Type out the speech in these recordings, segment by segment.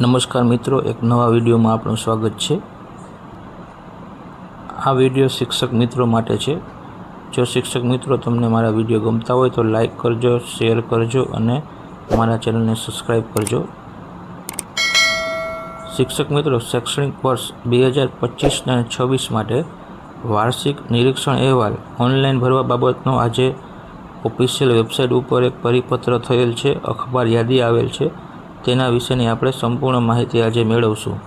નમસ્કાર મિત્રો, એક નવા વિડીયોમાં આપનું સ્વાગત છે. આ વીડિયો શિક્ષક મિત્રો માટે છે. જો શિક્ષક મિત્રો તમને મારા વીડિયો ગમતા હોય તો લાઈક કરજો, શેર કરજો અને મારા ચેનલને સબસ્ક્રાઈબ કરજો. શિક્ષક મિત્રો, શૈક્ષણિક વર્ષ બે હજાર પચીસ અને છવ્વીસ માટે વાર્ષિક નિરીક્ષણ અહેવાલ ઓનલાઈન ભરવા બાબતનો આજે ઓફિશિયલ વેબસાઇટ ઉપર એક પરિપત્ર થયેલ છે. અખબાર યાદી આવેલ છે. તેના વિશેની આપણે સંપૂર્ણ માહિતી આજે મેળવશું.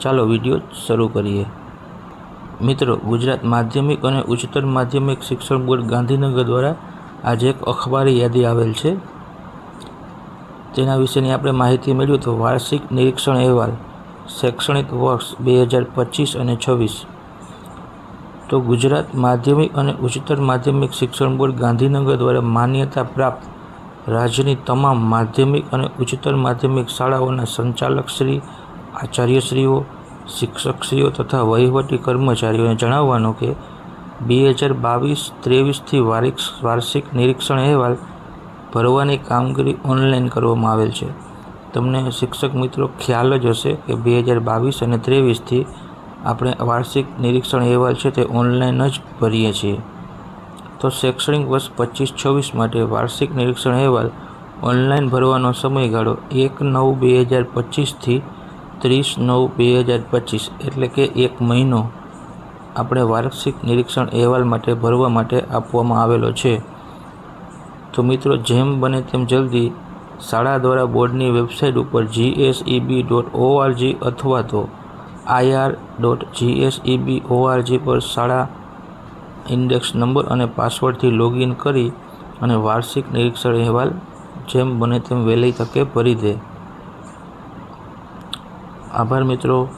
ચાલો વીડિયો શરૂ કરીએ. મિત્રો, ગુજરાત માધ્યમિક અને ઉચ્ચતર માધ્યમિક શિક્ષણ બોર્ડ ગાંધીનગર દ્વારા આજે એક અખબારી યાદી આવેલ છે. તેના વિશેની આપણે માહિતી મેળવી તો વાર્ષિક નિરીક્ષણ અહેવાલ, શૈક્ષણિક વર્ષ બે હજાર પચીસ અને છવ્વીસ. તો ગુજરાત માધ્યમિક અને ઉચ્ચતર માધ્યમિક શિક્ષણ બોર્ડ ગાંધીનગર દ્વારા માન્યતા પ્રાપ્ત રાજ્યની તમામ માધ્યમિક અને ઉચ્ચતર માધ્યમિક શાળાઓના સંચાલકશ્રી આચાર્યશ્રીઓ, શિક્ષકશ્રીઓ તથા વહીવટી કર્મચારીઓને જણાવવાનું કે, બે હજાર બાવીસ ત્રેવીસથી વાર્ષિક વાર્ષિક નિરીક્ષણ અહેવાલ ભરવાની કામગીરી ઓનલાઈન કરવામાં આવેલ છે. તમને શિક્ષક મિત્રો ખ્યાલ જ હશે કે બે હજાર બાવીસ અને ત્રેવીસથી આપણે વાર્ષિક નિરીક્ષણ અહેવાલ છે તે ઓનલાઈન જ ભરીએ છીએ. તો શૈક્ષણિક વર્ષ પચીસ છવ્વીસ માટે વાર્ષિક નિરીક્ષણ અહેવાલ ઓનલાઈન ભરવાનો સમયગાળો એક નવ બે હજાર પચીસથી ત્રીસ નવ બે હજાર પચીસ એટલે કે એક મહિનો આપણે વાર્ષિક નિરીક્ષણ અહેવાલ માટે ભરવા માટે આપવામાં આવેલો છે. તો મિત્રો, જેમ બને તેમ જલ્દી શાળા દ્વારા બોર્ડની વેબસાઇટ ઉપર જીએસઈબી ડોટ ઓઆરજી અથવા તો આઈઆર ડોટ જીએસઈબી ઓઆરજી પર શાળા ઇન્ડેક્સ નંબર અને પાસવર્ડથી લોગિન કરી અને વાર્ષિક નિરીક્ષણ અહેવાલ, જેમ બને તેમ વહેલી તકે ભરી દે. આભાર મિત્રો.